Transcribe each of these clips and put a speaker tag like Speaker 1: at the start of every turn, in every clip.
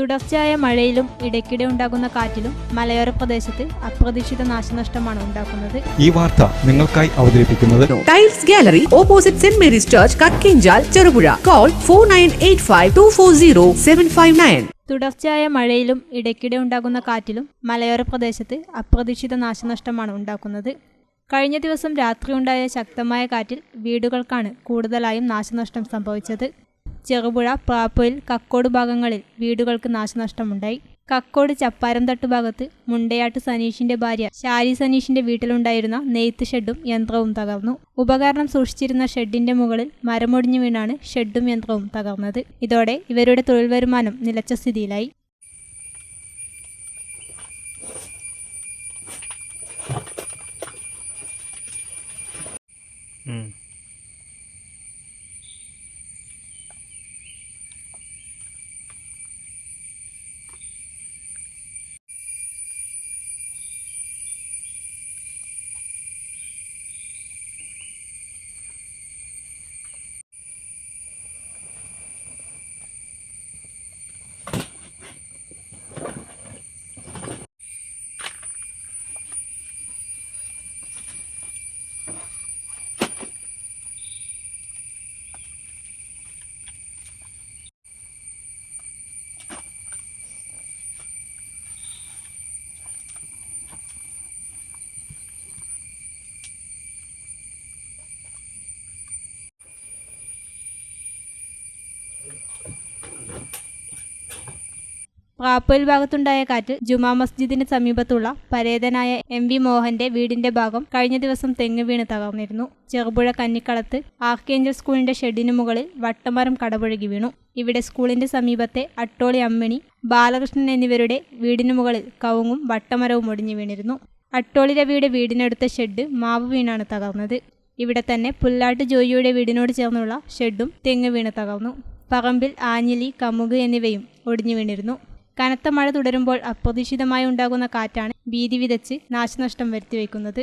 Speaker 1: തുടർച്ചയായ മഴയിലും ഇടയ്ക്കിടെ ഉണ്ടാകുന്ന കാറ്റിലും മലയോര പ്രദേശത്ത് അപ്രതീക്ഷിത നാശനഷ്ടമാണ് ഉണ്ടാക്കുന്നത്.
Speaker 2: ഈ വാർത്ത നിങ്ങൾക്കായി അവതരിപ്പിക്കുന്നത്
Speaker 3: tiles gallery opposite saint Mary's church Kakkinchal Cherupuzha call four nine eight five two four zero seven five nine
Speaker 1: തുടർച്ചയായ മഴയിലും ഇടയ്ക്കിടെ ഉണ്ടാകുന്ന കാറ്റിലും മലയോര പ്രദേശത്ത് അപ്രതീക്ഷിത നാശനഷ്ടമാണ് ഉണ്ടാക്കുന്നത്. കഴിഞ്ഞ ദിവസം രാത്രിയുണ്ടായ ശക്തമായ കാറ്റിൽ വീടുകൾക്കാണ് കൂടുതലായും നാശനഷ്ടം സംഭവിച്ചത്. ചെറുപുഴ പ്രാപ്പൊയിൽ കക്കോട് ഭാഗങ്ങളിൽ വീടുകൾക്ക് നാശനഷ്ടമുണ്ടായി. കക്കോട് ചപ്പാരം തട്ട് ഭാഗത്ത് മുണ്ടയാട്ട് സനീഷിന്റെ ഭാര്യ ഷാരി സനീഷിന്റെ വീട്ടിലുണ്ടായിരുന്ന നെയ്ത്ത് ഷെഡും യന്ത്രവും തകർന്നു. ഉപകരണം സൂക്ഷിച്ചിരുന്ന ഷെഡിന്റെ മുകളിൽ മരമൊടിഞ്ഞു വീണാണ് ഷെഡും യന്ത്രവും തകർന്നത്. ഇതോടെ ഇവരുടെ തൊഴിൽ വരുമാനം നിലച്ച സ്ഥിതിയിലായി. റാപ്പോയിൽ ഭാഗത്തുണ്ടായ കാറ്റ് ജുമാ മസ്ജിദിന് സമീപത്തുള്ള പരേതനായ എം വി മോഹന്റെ വീടിന്റെ ഭാഗം കഴിഞ്ഞ ദിവസം തെങ്ങ് വീണ് തകർന്നിരുന്നു. ചെറുപുഴ കന്നിക്കളത്ത് ആർക്കേഞ്ചൽ സ്കൂളിന്റെ ഷെഡിനു മുകളിൽ വട്ടമരം കടപുഴകി വീണു. ഇവിടെ സ്കൂളിന്റെ സമീപത്തെ അട്ടോളി അമ്മിണി ബാലകൃഷ്ണൻ എന്നിവരുടെ വീടിനു മുകളിൽ കവുങ്ങും വട്ടമരവും ഒടിഞ്ഞു വീണിരുന്നു. അട്ടോളി രവിയുടെ വീടിനടുത്ത ഷെഡ് മാവ് വീണാണ് തകർന്നത്. ഇവിടെ തന്നെ പുല്ലാട്ട് ജോയിയുടെ വീടിനോട് ചേർന്നുള്ള ഷെഡും തെങ്ങ് വീണ് തകർന്നു. പറമ്പിൽ ആഞ്ഞിലി കമുക് എന്നിവയും ഒടിഞ്ഞു വീണിരുന്നു. കനത്ത മഴ തുടരുമ്പോൾ അപ്രതീക്ഷിതമായി ഉണ്ടാകുന്ന കാറ്റാണ് ഭീതി വിതച്ച് നാശനഷ്ടം വരുത്തിവെക്കുന്നത്.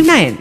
Speaker 3: nine